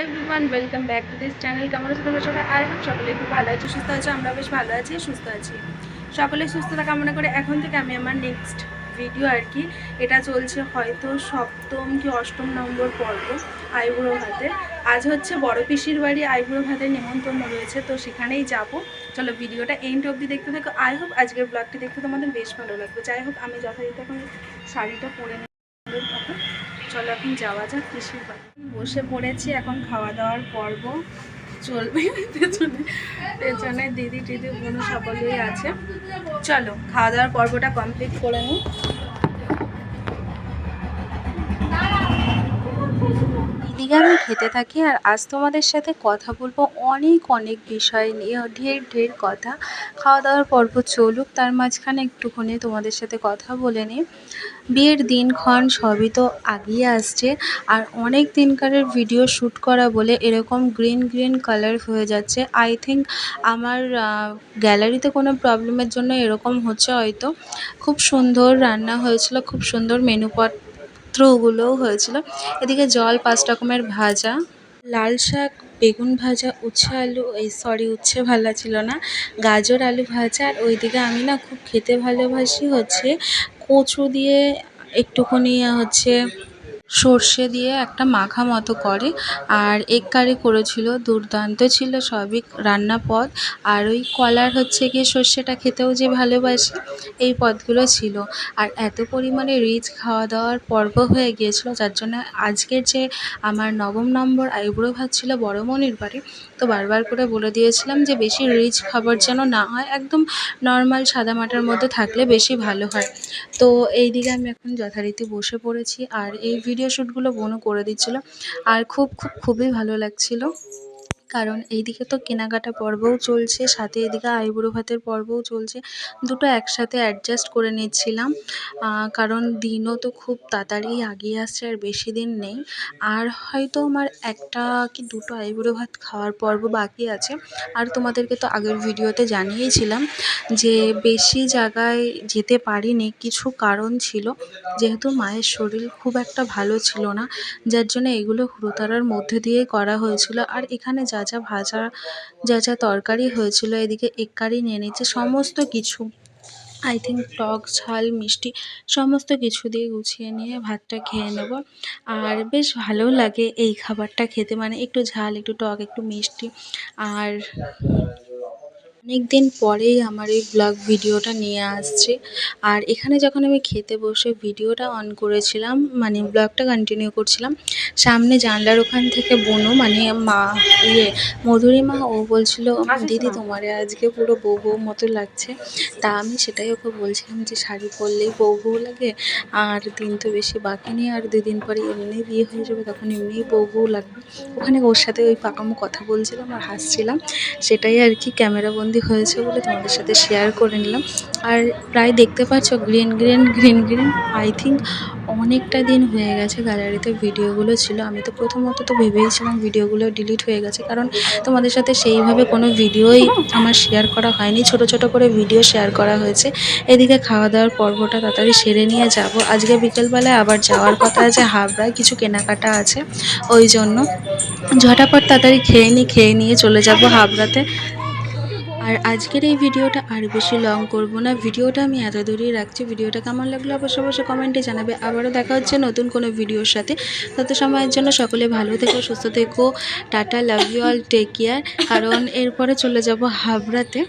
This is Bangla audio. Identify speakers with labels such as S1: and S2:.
S1: Everyone welcome back to this channel কেমন আছো তোমরা সবাই? আর এখন সকলে খুব ভালো আছো? সুস্থ আছো? আমরা বেশ ভালো আছি, সুস্থ আছি। সকলে সুস্থতা কামনা করে এখন থেকে আমি আমার নেক্সট ভিডিও আর কি। এটা চলছে হয়তো সপ্তম কি অষ্টম নম্বর পর্ব আইবুড়ো ভাতে। আজ হচ্ছে বড় পিসির বাড়ি আইবুড়ো ভাতের নিমন্ত্রণ রয়েছে, তো সেখানেই যাব। চলো ভিডিওটা এন্ড অবধি দেখতে থাকো। আই হোপ আজকের ব্লগটি দেখতে তোমাদের বেশ ভালো লাগবে। যাই হোক, আমি যথারীতি এখন শাড়িটা পরে নেব চলো এখন যাওয়া যাক পিসির বাড়ি। বসে পড়েছি, এখন খাওয়া দাওয়ার পর্ব। চলবে পেছনে। পেছনে দিদি টিদি বোন সকলেই আছে। চলো, খাওয়া দাওয়ার পর্বটা কমপ্লিট করে নিই।
S2: এদিকে আমি খেতে থাকি আর আজ তোমাদের সাথে কথা বলব অনেক অনেক বিষয় নিয়ে। ঢের ঢের কথা। খাওয়া দাওয়ার পর্ব চলুক, তার মাঝখানে একটুখানি তোমাদের সাথে কথা বলে নিই। বিয়ের দিনক্ষণ সবই তো আগিয়ে আসছে আর অনেক দিনকারের ভিডিও শ্যুট করা বলে এরকম গ্রিন গ্রিন কালার হয়ে যাচ্ছে। আই থিঙ্ক আমার গ্যালারিতে কোনো প্রবলেমের জন্য এরকম হচ্ছে হয়তো। খুব সুন্দর রান্না হয়েছিল, খুব সুন্দর মেনু পত্রগুলোও হয়েছিল। এদিকে জল পাঁচ রকমের ভাজা, লাল শাক, বেগুন ভাজা, উচ্ছে আলু, এই সরি উচ্ছে ভালো ছিল না, গাজর আলু ভাজা, আর ওইদিকে আমি না খুব খেতে ভালোবাসি হচ্ছে কচু দিয়ে একটুখানি হচ্ছে সর্ষে দিয়ে একটা মাখা মতো করে, আর এগ কারি করেছিল, দুর্দান্ত ছিল সবই রান্না পদ। আর ওই কলার হচ্ছে গিয়ে সর্ষেটা খেতেও যে ভালোবাসি, এই পদগুলো ছিল। আর এত পরিমাণে রিচ খাওয়া দাওয়ার পর্ব হয়ে গিয়েছিল, যার জন্য আজকের যে আমার নবম নম্বর আইব্রো ভাত ছিল বড়মনির বাড়ি তো বারবার করে বলে দিয়েছিলাম যে বেশি রিচ খাবার যেন না হয়, একদম নর্মাল সাদা মাটার মধ্যে থাকলে বেশি ভালো হয়। তো এই দিকে আমি এখন যথারীতি বসে পড়েছি আর এই ভিডিও শ্যুটগুলো বোনও করে দিচ্ছিল। আর খুব খুব, খুবই ভালো লাগছিল। কারণ এইদিকে তো কেনাকাটা পর্বও চলছে, সাথে এদিকে আইবুড়ো ভাতের পর্বও চলছে। দুটো একসাথে অ্যাডজাস্ট করে নিচ্ছিলাম কারণ দিনও তো খুব তাড়াতাড়ি আগিয়ে আসছে আর বেশি দিন নেই। আর হয়তো আমার একটা কি দুটো আইবুড়ো ভাত খাওয়ার পর্ব বাকি আছে। আর তোমাদেরকে তো আগের ভিডিওতে জানিয়েছিলাম যে বেশি জায়গায় যেতে পারিনি, কিছু কারণ ছিল। যেহেতু মায়ের শরীর খুব একটা ভালো ছিল না, যার জন্য এগুলো হুড়োতাড়ার মধ্যে দিয়েই করা হয়েছিল। আর এখানে যা যা ভাজা, যা যা তরকারি হয়েছিল এদিকে এক কারি নিয়ে নিচ্ছে, সমস্ত কিছু। আই থিঙ্ক টক, ঝাল, মিষ্টি, সমস্ত কিছু দিয়ে গুছিয়ে নিয়ে ভাতটা খেয়ে নেব। আর বেশ ভালো লাগে এই খাবারটা খেতে মানে একটু ঝাল, একটু টক, একটু মিষ্টি। আর অনেক দিন পরেই আমার এই ব্লগ ভিডিওটা নিয়ে আসছি। আর এখানে যখন আমি খেতে বসে ভিডিওটা অন করেছিলাম মানে ব্লগটা কন্টিনিউ করছিলাম সামনে জানলার ওখান থেকে বোনও মানে মা ইয়ে মধুরিমা ও বলছিল দিদি তোমারে আজকে পুরো বউ বউ মতো লাগছে। তা আমি সেটাই ওকে বলছিলাম যে শাড়ি পরলেই বউ বউ লাগে আর দিন তো বেশি বাকি নেই আর দুদিন পরে এমনি বিয়ে হয়ে যাবে তখন এমনিই বউ বউ লাগবে। ওখানে ওর সাথে ওই পাকামো কথা বলছিলাম আর হাসছিলাম। সেটাই আর কি ক্যামেরা বন্দি হয়েছে বলে তোমাদের সাথে শেয়ার করে নিলাম। আর প্রায় দেখতে পাচ্ছ green green green green I think অনেকটা দিন হয়ে গেছে গ্যালারিতে ভিডিওগুলো ছিল। আমি তো প্রথমত তো ভেবেইছিলাম ভিডিওগুলো ডিলিট হয়ে গেছে, কারণ তোমাদের সাথে সেইভাবে কোনো ভিডিওই আমার শেয়ার করা হয়নি। ছোট ছোট করে ভিডিও শেয়ার করা হয়েছে। এদিকে খাওয়া দাওয়ার পর্বটা তাড়াতাড়ি সেরে নিয়ে যাব। আজকে বিকেলবেলায় আবার যাওয়ার কথা আছে, হাবড়ায় কিছু কেনাকাটা আছে, ওই জন্য। ঝটাপট তাড়াতাড়ি খেয়ে নিই খেয়ে নিয়ে চলে যাব হাবড়াতে। আর আজকের এই ভিডিওটা আর বেশি লং করব না। ভিডিওটা আমি এত দূরেই রাখছি। ভিডিওটা কেমন লাগল অবশ্যই অবশ্যই কমেন্টে জানাবে। আবারও দেখা হচ্ছে নতুন কোনো ভিডিওর সাথে। তত সময়ের জন্য সকলে ভালো থেকো, সুস্থ থেকো। Tata love you all take care কারণ এরপরে চলে যাব হাবড়াতে।